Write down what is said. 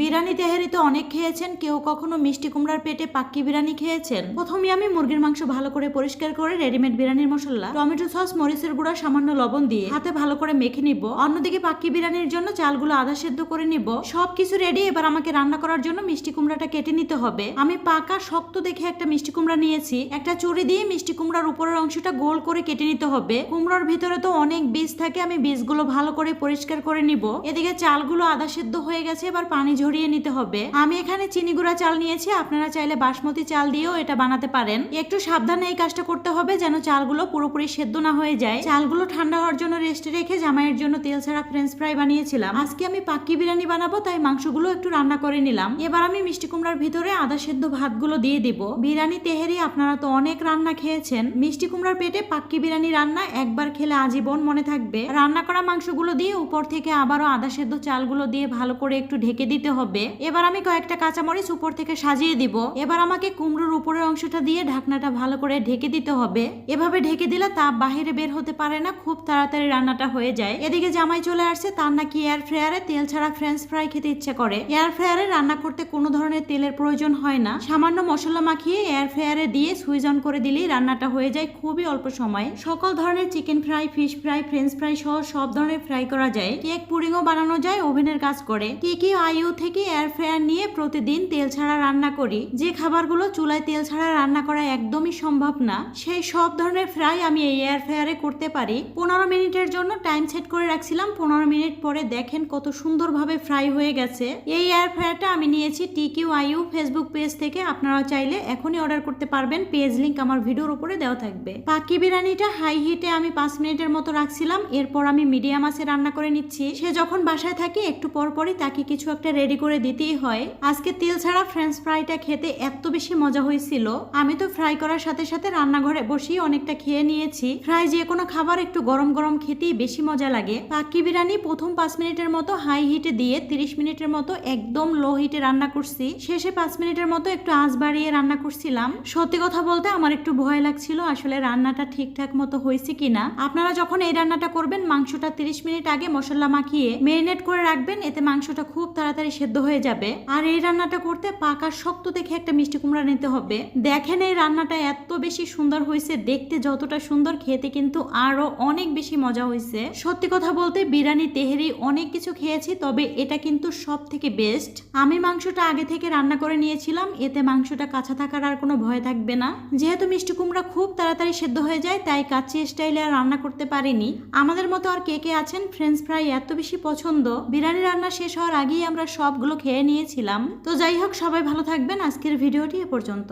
বিরিয়ানি তেহারি তো অনেক খেয়েছেন, কেউ কখনো মিষ্টি কুমড়ার পেটে পাক্কি বিরিয়ানি খেয়েছেন। প্রথমে আমি মুরগির মাংস ভালো করে পরিষ্কার করে রেডিমেড বিরিয়ানির মশলা, টমেটো সস, মরিচের গুঁড়া, সামান্য লবণ দিয়ে হাতে ভালো করে মেখে নিব। অন্যদিকে পাক্কি বিরিয়ানির জন্য চালগুলো আধা সেদ্ধ করে নিব। সবকিছু রেডি এবার আমাকে রান্না করার জন্য মিষ্টি কুমড়াটা কেটে নিতে হবে। আমি পাকা, শক্ত দেখে একটা মিষ্টি কুমড়া নিয়েছি। একটা চুরি দিয়ে মিষ্টি কুমড়ার উপরের অংশটা গোল করে কেটে নিতে হবে। কুমড়োর ভিতরে তো অনেক বীজ থাকে, আমি বীজগুলো ভালো করে পরিষ্কার করে নিব। এদিকে চালগুলো আধা সেদ্ধ হয়ে গেছে, এবার পানি ঝরিয়ে নিতে হবে। আমি এখানে চিনি গুঁড়া চাল নিয়েছি, আপনারা চাইলে বাসমতি চাল দিয়েও এটা বানাতে পারেন। একটু সাবধানে এই কাজটা করতে হবে যেন চালগুলো পুরোপুরি সেদ্ধ না হয়ে যায়। চালগুলো ঠান্ডা হওয়ার জন্য রেস্টে রেখে জামাইয়ের জন্য তেল ছাড়া ফ্রেঞ্চ ফ্রাই বানিয়েছিলাম। আজকে আমি পাক্কি বিরিয়ানি বানাবো, তাই মাংসগুলো একটু রান্না করে নিলাম। এবার আমি মিষ্টি কুমড়ার ভিতরে আদা সেদ্ধ ভাতগুলো দিয়ে দিব। বিরিয়ানি তেহেরি আপনারা তো অনেক রান্না খেয়েছেন। মিষ্টি কুমড়ার পেটে পাক্কি বিরিয়ানি রান্না একবার খেলে আজীবন মনে থাকবে। রান্না করা মাংসগুলো দিয়ে উপর থেকে আবারও আদা সেদ্ধ চালগুলো দিয়ে ভালো করে একটু ঢেকে দিতে হবে। এবার আমি কয়েকটা কাঁচামরিচ উপর থেকে সাজিয়ে দিব। এবার আমাকে কুমড়োর উপরের অংশটা দিয়ে ঢাকনাটা ভালো করে ঢেকে দিতে হবে। এভাবে ঢেকে দিলে তাপ বাহিরে বের হতে পারে না, খুব তাড়াতাড়ি রান্নাটা হয়ে যায়। এদিকে জামাই চলে আসছে, তার নাকি এয়ার ফ্রায়ারে তেল ছাড়া ফ্রেঞ্চ ফ্রাই খেতে ইচ্ছে করে। এয়ার ফ্রায়ারে রান্না করতে কোনো ধরনের তেলের প্রয়োজন হয় না। সামান্য মশলা মাখিয়ে এয়ার ফ্রায়ারে দিয়ে সুইচ অন করে দিলেই রান্নাটা হয়ে যায় খুবই অল্প সময়ে। সকল ধরনের chicken fry fish fry French fry সহ সব ধরনের ফ্রাই করা যায়। কেক পুডিংও বানানো যায় ওভেনের কাজ করে। কি কি আইউ থেকে এয়ার ফ্রায়ার নিয়ে প্রতিদিন তেল ছাড়া রান্না করি। যে খাবারগুলো চুলায় তেল ছাড়া রান্না করা একদমই সম্ভব না, সেই সব ধরনের ফ্রাই আমি এই এয়ার ফ্রায়ারে করতে পারি। পনেরো মিনিটের জন্য টাইম সেট করে রাখছিলাম। পনেরো মিনিট পরে দেখেন কত সুন্দরভাবে ফ্রাই হয়ে গেছে। এই এয়ার ফ্রায়ারটা আমি নিয়েছি টি কিউ আইউ ফেসবুক পেজ থেকে। আপনারা চাইলে এখনই অর্ডার করতে পারবেন। পেজ লিঙ্ক আমার ভিডিওর উপরে দেওয়া থাকবে। পাকি বিরিয়ানিটা হাই হিটে আমি পাঁচ মিনিটের মতো রাখছিলাম। এরপর আমি মিডিয়াম আছে রান্না করে নিচ্ছি। সে যখন বাসায় থাকে, একটু পর পরই তাকে কিছু একটা করে দিতেই হয়। আজকে তেল ছাড়া ফ্রেঞ্চ ফ্রাইটা খেতে এত বেশি মজা হয়েছিল। আমি তো ফ্রাই করার সাথে সাথে রান্নাঘরে বসেই অনেকটা খেয়ে নিয়েছি। ফ্রাই যে কোনো খাবার একটু গরম গরম খেতেই বেশি মজা লাগে। পাকি বিরিয়ানি প্রথম পাঁচ মিনিটের মতো হাই হিটে দিয়ে তিরিশ মিনিটের মতো একদম লো হিটে রান্না করছি। শেষে পাঁচ মিনিটের মতো একটু আঁচ বাড়িয়ে রান্না করছিলাম। সত্যি কথা বলতে আমার একটু ভয় লাগছিল আসলে রান্নাটা ঠিকঠাক মতো হয়েছে কিনা। আপনারা যখন এই রান্নাটা করবেন, মাংসটা তিরিশ মিনিট আগে মশলা মাখিয়ে মেরিনেট করে রাখবেন। এতে মাংসটা খুব তাড়াতাড়ি সেদ্ধ হয়ে যাবে। আর এই রান্নাটা করতে পাকা শক্ত দেখে একটা মিষ্টি কুমড়া নিতে হবে। দেখেন এই রান্নাটা এত বেশি সুন্দর হয়েছে, দেখতে যতটা সুন্দর, খেতে কিন্তু আরও অনেক বেশি মজা হয়েছে। সত্যি কথা বলতে বিরিয়ানি, তেহেরি অনেক কিছু খেয়েছি, তবে এটা কিন্তু সব থেকে বেস্ট আমি মাংসটা আগে থেকে রান্না করে নিয়েছিলাম, এতে মাংসটা কাঁচা থাকার আর কোনো ভয় থাকবে না। যেহেতু মিষ্টি কুমড়া খুব তাড়াতাড়ি সেদ্ধ হয়ে যায়, তাই কাচ্চি স্টাইলে আর রান্না করতে পারিনি। আমাদের মতো আর কে কে আছেন? ফ্রেঞ্চ ফ্রাই এত বেশি পছন্দ। বিরিয়ানি রান্না শেষ হওয়ার আগেই আমরা সবগুলো খেয়ে নিয়েছিলাম। তো যাই হোক সবাই ভালো থাকবেন। আজকের ভিডিওটি এ পর্যন্ত।